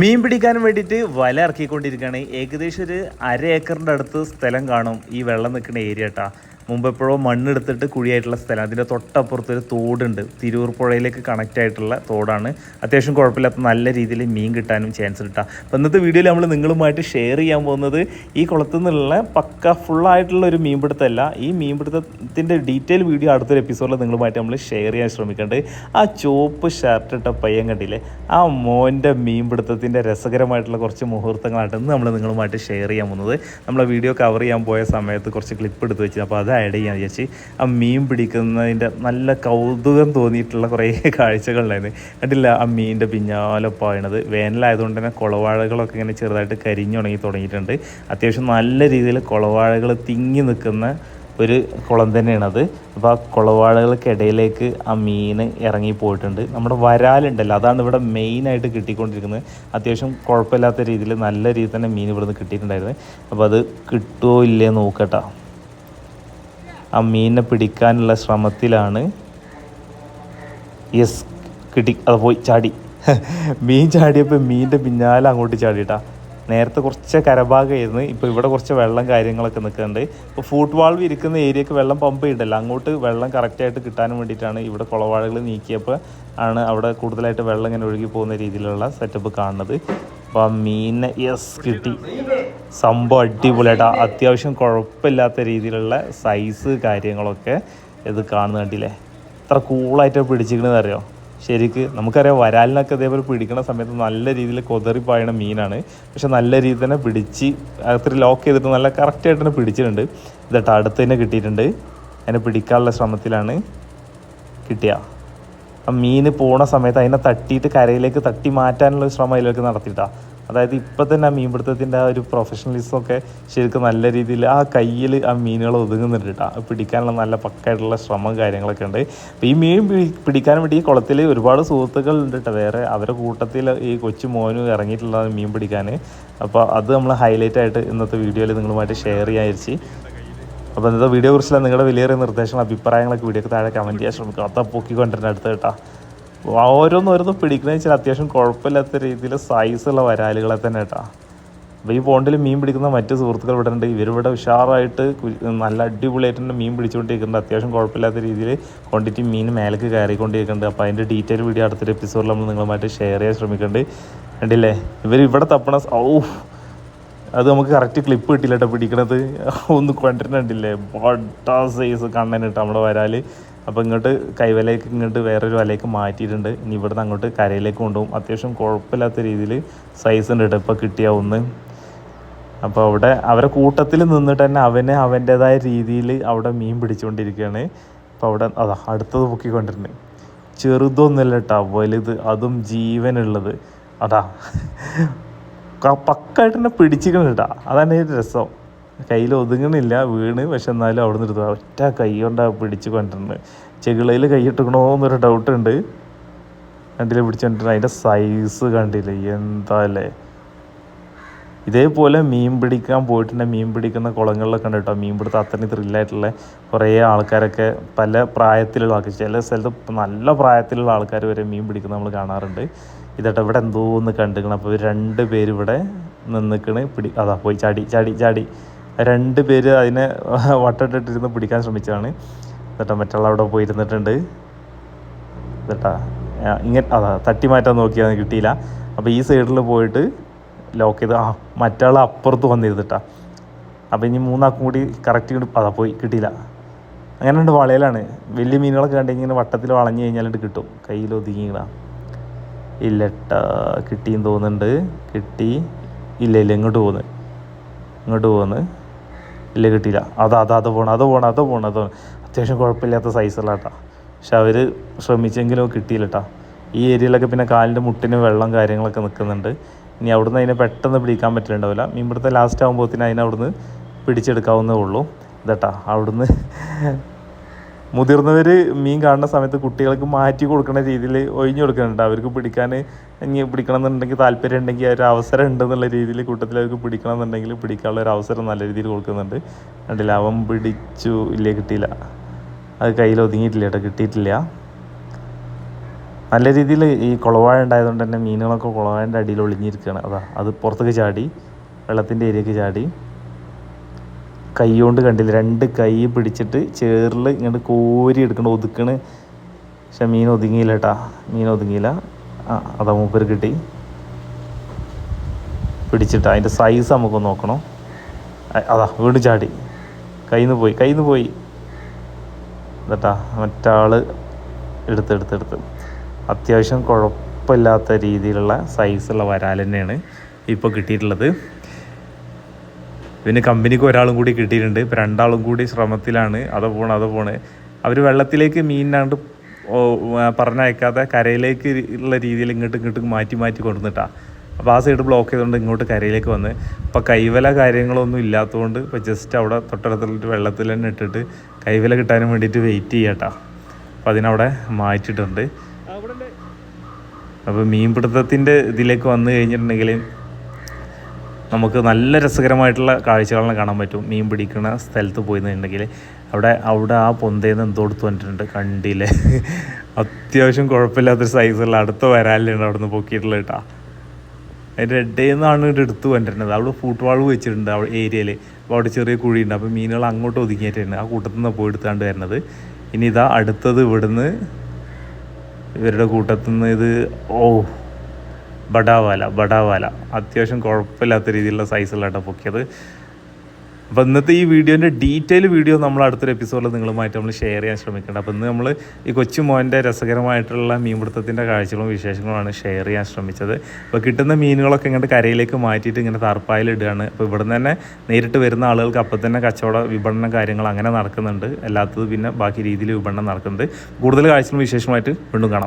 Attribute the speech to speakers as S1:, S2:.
S1: മീൻ പിടിക്കാൻ വേണ്ടിയിട്ട് വല ഇറക്കിക്കൊണ്ടിരിക്കുകയാണ്. ഏകദേശം ഒരു അര ഏക്കറിന്റെ അടുത്ത് സ്ഥലം കാണും ഈ വെള്ളം നിൽക്കുന്ന ഏരിയ കേട്ടാ മുമ്പ് എപ്പോഴോ മണ്ണെടുത്തിട്ട് കുഴിയായിട്ടുള്ള സ്ഥലം. അതിന്റെ തൊട്ടപ്പുറത്ത് ഒരു തോടുണ്ട്. തിരൂർ പുഴയിലേക്ക് കണക്റ്റ് ആയിട്ടുള്ള തോടാണ്. അത്യാവശ്യം കുഴപ്പമില്ലാത്ത നല്ല രീതിയിൽ മീൻ കിട്ടാനും ചാൻസ് കിട്ടാം അപ്പോൾ ഇന്നത്തെ വീഡിയോയിൽ നമ്മൾ നിങ്ങളുമായിട്ട് ഷെയർ ചെയ്യാൻ പോകുന്നത് ഈ കുളത്തു നിന്നുള്ള പക്ക ഫുള്ളായിട്ടുള്ള ഒരു മീൻപിടുത്തമല്ല. ഈ മീൻപിടുത്തത്തിന്റെ ഡീറ്റെയിൽ വീഡിയോ അടുത്തൊരു എപ്പിസോഡിൽ നിങ്ങളുമായിട്ട് നമ്മൾ ഷെയർ ചെയ്യാൻ ശ്രമിക്കേണ്ടത് ആ ചുവപ്പ് ഷർട്ട് ഇട്ട പയ്യൻ കണ്ടില്ലേ? ആ മോന്റെ മീൻപിടുത്തത്തിന്റെ രസകരമായിട്ടുള്ള കുറച്ച് മുഹൂർത്തങ്ങളാണ് ഇന്ന് നമ്മൾ നിങ്ങളുമായിട്ട് ഷെയർ ചെയ്യാൻ പോകുന്നത്. നമ്മളെ വീഡിയോ കവർ ചെയ്യാൻ പോയ സമയത്ത് കുറച്ച് ക്ലിപ്പ് എടുത്ത് വെച്ചു അപ്പോൾ അത് ആഡ് ചെയ്യാൻ വിചാരിച്ച് ആ മീൻ പിടിക്കുന്നതിന്റെ നല്ല കൗതുകം തോന്നിയിട്ടുള്ള കുറേ കാഴ്ചകളുണ്ടായിരുന്നു. കണ്ടില്ല ആ മീനിന്റെ പിന്നാലെ പായണത്? വേനലായതുകൊണ്ട് തന്നെ കുളവാഴകളൊക്കെ ഇങ്ങനെ ചെറുതായിട്ട് കരിഞ്ഞുണങ്ങി തുടങ്ങിയിട്ടുണ്ട്. അത്യാവശ്യം നല്ല രീതിയിൽ കുളവാഴകൾ തിങ്ങി നിൽക്കുന്ന ഒരു കുളം തന്നെയാണത് അപ്പോൾ ആ കുളവാഴകൾക്കിടയിലേക്ക് ആ മീൻ ഇറങ്ങിപ്പോയിട്ടുണ്ട് നമ്മുടെ വരാലുണ്ടല്ലോ അതാണ് ഇവിടെ മെയിനായിട്ട് കിട്ടിക്കൊണ്ടിരിക്കുന്നത്. അത്യാവശ്യം കുഴപ്പമില്ലാത്ത രീതിയിൽ നല്ല രീതിയിൽ തന്നെ മീൻ ഇവിടുന്ന് കിട്ടിയിട്ടുണ്ടായിരുന്നു. അപ്പോൾ അത് കിട്ടുമോ ഇല്ലേ നോക്കട്ടോ ആ മീനിനെ പിടിക്കാനുള്ള ശ്രമത്തിലാണ് യെസ് കിട്ടി അത് പോയി ചാടി. മീൻ ചാടിയപ്പോൾ മീനിന്റെ പിന്നാലെ അങ്ങോട്ട് ചാടിയിട്ടാ നേരത്തെ കുറച്ച് കരഭാഗമായിരുന്നു ഇപ്പോൾ ഇവിടെ കുറച്ച് വെള്ളം കാര്യങ്ങളൊക്കെ നിൽക്കുന്നുണ്ട്. ഇപ്പോൾ ഫൂട്ട് വാൾവ് ഇരിക്കുന്ന ഏരിയക്ക് വെള്ളം പമ്പ് ചെയ്യണ്ടല്ലോ അങ്ങോട്ട് വെള്ളം കറക്റ്റായിട്ട് കിട്ടാനും വേണ്ടിയിട്ടാണ് ഇവിടെ കുളവാഴകൾ നീക്കിയപ്പോൾ ആണ് അവിടെ കൂടുതലായിട്ട് വെള്ളം ഇങ്ങനെ ഒഴുകി പോകുന്ന രീതിയിലുള്ള സെറ്റപ്പ് കാണുന്നത്. അപ്പോൾ ആ മീനിനെ യെസ് കിട്ടി. സംഭവം അടിപൊളിയായിട്ട്. അത്യാവശ്യം കുഴപ്പമില്ലാത്ത രീതിയിലുള്ള സൈസ് കാര്യങ്ങളൊക്കെ ഇത് കാണുന്ന കണ്ടില്ലേ? എത്ര കൂളായിട്ട് പിടിച്ചിരിക്കണമെന്ന് അറിയോ? ശരിക്ക് നമുക്കറിയാം വരാലിനൊക്കെ ഇതേപോലെ പിടിക്കുന്ന സമയത്ത് നല്ല രീതിയിൽ കൊതറി പായണ മീനാണ്. പക്ഷെ നല്ല രീതിയിൽ തന്നെ പിടിച്ച് അത്ര ലോക്ക് ചെയ്തിട്ട് നല്ല കറക്റ്റായിട്ട് തന്നെ പിടിച്ചിട്ടുണ്ട്. ഇതട്ട് അടുത്ത് തന്നെ കിട്ടിയിട്ടുണ്ട്. അതിനെ പിടിക്കാനുള്ള ശ്രമത്തിലാണ് കിട്ടിയ. ആ മീൻ പോണ സമയത്ത് അതിനെ തട്ടിയിട്ട് കരയിലേക്ക് തട്ടി മാറ്റാനുള്ള ശ്രമം അതിലേക്ക് നടത്തിയിട്ടാ. അതായത് ഇപ്പം തന്നെ ആ മീൻപിടുത്തത്തിന്റെ ആ ഒരു പ്രൊഫഷണലിസം ഒക്കെ ശരിക്കും നല്ല രീതിയിൽ ആ കയ്യിൽ ആ മീനുകൾ ഒതുങ്ങുന്നുണ്ട് കേട്ടോ. പിടിക്കാനുള്ള നല്ല പക്കായിട്ടുള്ള ശ്രമം കാര്യങ്ങളൊക്കെ ഉണ്ട്. അപ്പോൾ ഈ മീൻ പിടിക്കാൻ വേണ്ടി ഈ കുളത്തിൽ ഒരുപാട് സുഹൃത്തുക്കൾ ഉണ്ട് കേട്ടോ. വേറെ അവരുടെ കൂട്ടത്തിൽ ഈ കൊച്ചു മോനും ഇറങ്ങിയിട്ടുള്ള മീൻ പിടിക്കാൻ. അപ്പോൾ അത് നമ്മൾ ഹൈലൈറ്റ് ആയിട്ട് ഇന്നത്തെ വീഡിയോയിൽ നിങ്ങളുമായിട്ട് ഷെയർ ചെയ്യാൻ വിചാരിച്ച്. അപ്പോൾ ഇന്നത്തെ വീഡിയോ കുറിച്ചുള്ള നിങ്ങളുടെ വലിയ നിർദ്ദേശങ്ങൾ അഭിപ്രായങ്ങളൊക്കെ വീഡിയോക്ക് താഴെ കമന്റ് ചെയ്യാൻ ശ്രമിക്കും. അതാ പൊക്കിക്കൊണ്ടിരുന്ന അടുത്ത് കേട്ടോ. ഓരോന്ന് ഓരോന്ന് പിടിക്കണമെന്ന് വെച്ചാൽ അത്യാവശ്യം കുഴപ്പമില്ലാത്ത രീതിയിൽ സൈസുള്ള വരാലുകളെ തന്നെ കേട്ടോ. അപ്പോൾ ഈ പോണ്ടിൽ മീൻ പിടിക്കുന്ന മറ്റ് സുഹൃത്തുക്കൾ ഇവിടെ ഉണ്ട്. ഇവരിവിടെ ഉഷാറായിട്ട് നല്ല അടിപൊളിയായിട്ട് തന്നെ മീൻ പിടിച്ചുകൊണ്ടിരിക്കുന്നുണ്ട്. അത്യാവശ്യം കുഴപ്പമില്ലാത്ത രീതിയിൽ ക്വാണ്ടിറ്റി മീൻ മേലേക്ക് കയറിക്കൊണ്ടിരിക്കുന്നുണ്ട്. അപ്പോൾ അതിന്റെ ഡീറ്റെയിൽ വീഡിയോ അടുത്തൊരു എപ്പിസോഡിൽ നമ്മൾ നിങ്ങളുമായിട്ട് ഷെയർ ചെയ്യാൻ ശ്രമിക്കുന്നുണ്ട്. കണ്ടില്ലേ? ഇവർ ഇവിടെ തപ്പണ ഔ അത് നമുക്ക് കറക്റ്റ് ക്ലിപ്പ് കിട്ടില്ല കേട്ടോ പിടിക്കണത്. ഒന്ന് കൊണ്ടിരുന്നുണ്ടില്ലേ ബോട്ടാ സൈസ് കണ്ണനിട്ട് നമ്മുടെ വരാൽ അപ്പോൾ ഇങ്ങോട്ട് കൈവലേക്ക് ഇങ്ങോട്ട് വേറൊരു വലയ്ക്ക് മാറ്റിയിട്ടുണ്ട്. ഇനി ഇവിടുന്ന് അങ്ങോട്ട് കരയിലേക്ക് കൊണ്ടുപോകും. അത്യാവശ്യം കുഴപ്പമില്ലാത്ത രീതിയിൽ സൈസ് ഉണ്ട് കേട്ടോ ഇപ്പോൾ കിട്ടിയ ഒന്ന്. അപ്പോൾ അവിടെ അവരെ കൂട്ടത്തിൽ നിന്നിട്ട് തന്നെ അവന് അവന്റേതായ രീതിയിൽ അവിടെ മീൻ പിടിച്ചുകൊണ്ടിരിക്കുകയാണ്. അപ്പോൾ അവിടെ അതാ അടുത്തത് പൊക്കിക്കൊണ്ടിരുന്നത് ചെറുതൊന്നുമല്ല കേട്ടോ വലുത്. അതും ജീവനുള്ളത്. അതാ. പക്കായിട്ട് തന്നെ പിടിച്ചിരിക്കണം കേട്ടാ അതാണ് ഒരു രസം. കയ്യിൽ ഒതുങ്ങണില്ല വീണ് പക്ഷെ എന്നാലും അവിടെ നിന്ന് എടുത്തു ഒറ്റ കൈ കൊണ്ടാണ് പിടിച്ച് കൊണ്ടിരുന്നത് ചെകിളയിൽ കൈയിട്ടിക്കണോ എന്നൊരു ഡൗട്ട് ഉണ്ട്. കണ്ടില്ല പിടിച്ചോണ്ടിരുന്നത് അതിന്റെ സൈസ് കണ്ടില്ലേ? എന്താ അല്ലേ? ഇതേപോലെ മീൻ പിടിക്കാൻ പോയിട്ടുണ്ടെങ്കിൽ മീൻ പിടിക്കുന്ന കുളങ്ങളിലൊക്കെ ഉണ്ട് കേട്ടോ. മീൻ പിടുത്തം അത്രയും ത്രില്ലായിട്ടുള്ള കുറേ ആൾക്കാരൊക്കെ പല പ്രായത്തിലുള്ള ആൾക്കാർ ചില സ്ഥലത്ത് നല്ല പ്രായത്തിലുള്ള ആൾക്കാർ വരെ മീൻ പിടിക്കുന്നത് നമ്മൾ കാണാറുണ്ട്. ഇതട്ടോ ഇവിടെ എന്തോ ഒന്ന് കണ്ടിരിക്കണം. അപ്പോൾ രണ്ട് പേര് ഇവിടെ നിന്നിക്കണ് പിടി അതാ പോയി ചാടി ചാടി ചാടി. രണ്ട് പേര് അതിനെ വട്ടട്ടിട്ടിരുന്ന് പിടിക്കാൻ ശ്രമിച്ചതാണ്. എന്നിട്ട് മറ്റുള്ള അവിടെ പോയിരുന്നിട്ടുണ്ട്. എന്നിട്ടാ ഇങ്ങനെ അതാ തട്ടി മാറ്റാൻ നോക്കിയാൽ കിട്ടിയില്ല. അപ്പോൾ ഈ സൈഡിൽ പോയിട്ട് ലോക്ക് ചെയ്ത് ആ മറ്റാൾ അപ്പുറത്ത് വന്നിരുന്നിട്ടാ. അപ്പോൾ ഇനി മൂന്നാക്കും കൂടി കറക്റ്റ് ഇങ്ങോട്ട് അതാ പോയി കിട്ടിയില്ല. അങ്ങനെ ഉണ്ട് വളയിലാണ്. വലിയ മീനുകളൊക്കെ കണ്ടെങ്കിൽ ഇങ്ങനെ വട്ടത്തിൽ വളഞ്ഞു കഴിഞ്ഞാലിട്ട് കിട്ടും. കയ്യിൽ ഒതുങ്ങിയിടാം ഇല്ലട്ട കിട്ടിയെന്ന് തോന്നുന്നുണ്ട്. കിട്ടി ഇല്ല ഇല്ല ഇങ്ങോട്ട് പോന്ന്. ഇങ്ങോട്ട് പോന്ന്. ഇല്ല കിട്ടിയില്ല. അത് അതാ അത് പോകണം അത് പോകണം അത് പോകണം അത് അത്യാവശ്യം കുഴപ്പമില്ലാത്ത സൈസുള്ള കേട്ടോ പക്ഷെ അവർ ശ്രമിച്ചെങ്കിലും കിട്ടിയില്ല കേട്ടോ ഈ ഏരിയയിലൊക്കെ പിന്നെ കാലിന്റെ മുട്ടിന് വെള്ളം കാര്യങ്ങളൊക്കെ നിൽക്കുന്നുണ്ട്. ഇനി അവിടുന്ന് അതിനെ പെട്ടെന്ന് പിടിക്കാൻ പറ്റില്ലുണ്ടാവില്ല. മീൻപിടുത്തെ ലാസ്റ്റ് ആകുമ്പോഴത്തേന് അതിനെ അവിടുന്ന് പിടിച്ചെടുക്കാവുന്നേ ഉള്ളൂ. ഇതട്ടാ അവിടുന്ന് മുതിർന്നവർ മീൻ കാണുന്ന സമയത്ത് കുട്ടികൾക്ക് മാറ്റി കൊടുക്കുന്ന രീതിയിൽ ഒഴിഞ്ഞു കൊടുക്കുന്നുണ്ട്. അവർക്ക് പിടിക്കാൻ ഇനി പിടിക്കണം എന്നുണ്ടെങ്കിൽ താല്പര്യം ഉണ്ടെങ്കിൽ ഒരു അവസരം ഉണ്ടെന്നുള്ള രീതിയിൽ കൂട്ടത്തിൽ അവർക്ക് പിടിക്കണം എന്നുണ്ടെങ്കിൽ പിടിക്കാനുള്ള ഒരു അവസരം നല്ല രീതിയിൽ കൊടുക്കുന്നുണ്ട്. കണ്ടില്ല അവൻ പിടിച്ചു ഇല്ലേ കിട്ടിയില്ല. അത് കയ്യിൽ ഒതുങ്ങിയിട്ടില്ല കേട്ടോ കിട്ടിയിട്ടില്ല. നല്ല രീതിയിൽ ഈ കുളവാഴ ഉണ്ടായതുകൊണ്ട് തന്നെ മീനുകളൊക്കെ കുളവാഴന്റെ അടിയിൽ ഒളിഞ്ഞിരിക്കുകയാണ്. അതാ അത് പുറത്തേക്ക് ചാടി വെള്ളത്തിന്റെ ഏരിയക്ക് ചാടി. കൈ കൊണ്ട് കണ്ടില്ല രണ്ട് കൈ പിടിച്ചിട്ട് ചേറിൽ ഇങ്ങോട്ട് കോരി എടുക്കണ ഒതുക്കണ്. പക്ഷെ മീൻ ഒതുങ്ങിയില്ല കേട്ടാ മീൻ ഒതുങ്ങിയില്ല. ആ അതാ മൂപ്പർ കിട്ടി. പിടിച്ചിട്ട് അതിന്റെ സൈസ് നമുക്ക് നോക്കണം. അതാ വീണ്ടും ചാടി. കയ്യിൽ നിന്ന് പോയി കയ്യിൽ നിന്ന് പോയി എന്നിട്ടാ മറ്റാൾ എടുത്ത് എടുത്ത് എടുത്ത്. അത്യാവശ്യം കുഴപ്പമില്ലാത്ത രീതിയിലുള്ള സൈസുള്ള വരാൽ തന്നെയാണ് ഇപ്പോൾ കിട്ടിയിട്ടുള്ളത്. പിന്നെ കമ്പനിക്ക് ഒരാളും കൂടി കിട്ടിയിട്ടുണ്ട്. ഇപ്പം രണ്ടാളും കൂടി ശ്രമത്തിലാണ്. അത് പോണ് അത് പോണ്. അവർ വെള്ളത്തിലേക്ക് മീനിനാണ്ട് പറഞ്ഞയക്കാതെ കരയിലേക്ക് ഉള്ള രീതിയിൽ ഇങ്ങോട്ട് ഇങ്ങോട്ട് മാറ്റി മാറ്റി കൊണ്ടുവന്നിട്ടാണ് അപ്പോൾ ആ സൈഡ് ബ്ലോക്ക് ചെയ്തുകൊണ്ട് ഇങ്ങോട്ട് കരയിലേക്ക് വന്ന്. ഇപ്പോൾ കൈവല കാര്യങ്ങളൊന്നും ഇല്ലാത്തതുകൊണ്ട് ഇപ്പോൾ ജസ്റ്റ് അവിടെ തൊട്ടടുത്തുള്ള വെള്ളത്തിൽ തന്നെ ഇട്ടിട്ട് കൈവല കിട്ടാനും വേണ്ടിയിട്ട് വെയിറ്റ് ചെയ്യാട്ടാ. അപ്പോൾ അതിനവിടെ മാറ്റിയിട്ടുണ്ട്. അപ്പോൾ മീൻപിടുത്തത്തിന്റെ ഇതിലേക്ക് വന്നു കഴിഞ്ഞിട്ടുണ്ടെങ്കിൽ നമുക്ക് നല്ല രസകരമായിട്ടുള്ള കാഴ്ചകളെല്ലാം കാണാൻ പറ്റും. മീൻ പിടിക്കുന്ന സ്ഥലത്ത് പോയി നിന്നുണ്ടെങ്കിൽ അവിടെ അവിടെ ആ പൊന്തേന്ന് എന്തോ എടുത്ത് വന്നിട്ടുണ്ട് കണ്ടില്ലേ? അത്യാവശ്യം കുഴപ്പമില്ലാത്തൊരു സൈസുള്ള അടുത്ത വരാലുണ്ട് അവിടെ നിന്ന് പൊക്കിയിട്ടുള്ള കേട്ടാ. അതിന്റെ ഇടയിൽനിന്നാണ് ഇവിടെ എടുത്ത് കൊണ്ടിരുന്നത് അവിടെ ഫൂട്ട് വാൾവ് വെച്ചിട്ടുണ്ട് അവിടെ ഏരിയയിൽ അപ്പോൾ അവിടെ ചെറിയ കുഴിയുണ്ട്. അപ്പോൾ മീനുകൾ അങ്ങോട്ട് ഒതുങ്ങിയിട്ടുണ്ട്. ആ കൂട്ടത്തിൽ നിന്ന് പോയി എടുത്താണ്ട് വരുന്നത്. ഇനി ഇതാ അടുത്തത് ഇവിടുന്ന് ഇവരുടെ കൂട്ടത്തിൽ നിന്ന് ഇത് ഓ ബഡാവാല ബഡാവാല അത്യാവശ്യം കുഴപ്പമില്ലാത്ത രീതിയിലുള്ള സൈസുള്ള പൊക്കിയത്. അപ്പോൾ ഇന്നത്തെ ഈ വീഡിയോന്റെ ഡീറ്റെയിൽ വീഡിയോ നമ്മൾ അടുത്തൊരു എപ്പിസോഡിൽ നിങ്ങളുമായിട്ട് നമ്മൾ ഷെയർ ചെയ്യാൻ ശ്രമിക്കേണ്ട അപ്പോൾ ഇന്ന് നമ്മൾ ഈ കൊച്ചു മോന്റെ രസകരമായിട്ടുള്ള മീൻപിടുത്തത്തിന്റെ കാഴ്ചകളും വിശേഷങ്ങളുമാണ് ഷെയർ ചെയ്യാൻ ശ്രമിച്ചത്. അപ്പോൾ കിട്ടുന്ന മീനുകളൊക്കെ ഇങ്ങോട്ട് കരയിലേക്ക് മാറ്റിയിട്ട് ഇങ്ങനെ തറപ്പായിലിടുകയാണ് അപ്പോൾ ഇവിടെ നിന്ന് തന്നെ നേരിട്ട് വരുന്ന ആളുകൾക്ക് അപ്പം തന്നെ കച്ചവട വിപണന കാര്യങ്ങൾ അങ്ങനെ നടക്കുന്നുണ്ട്. അല്ലാത്തത് പിന്നെ ബാക്കി രീതിയിൽ വിപണനം നടക്കുന്നുണ്ട്. കൂടുതൽ കാഴ്ചകളും വിശേഷമായിട്ട് വീണ്ടും കാണാം.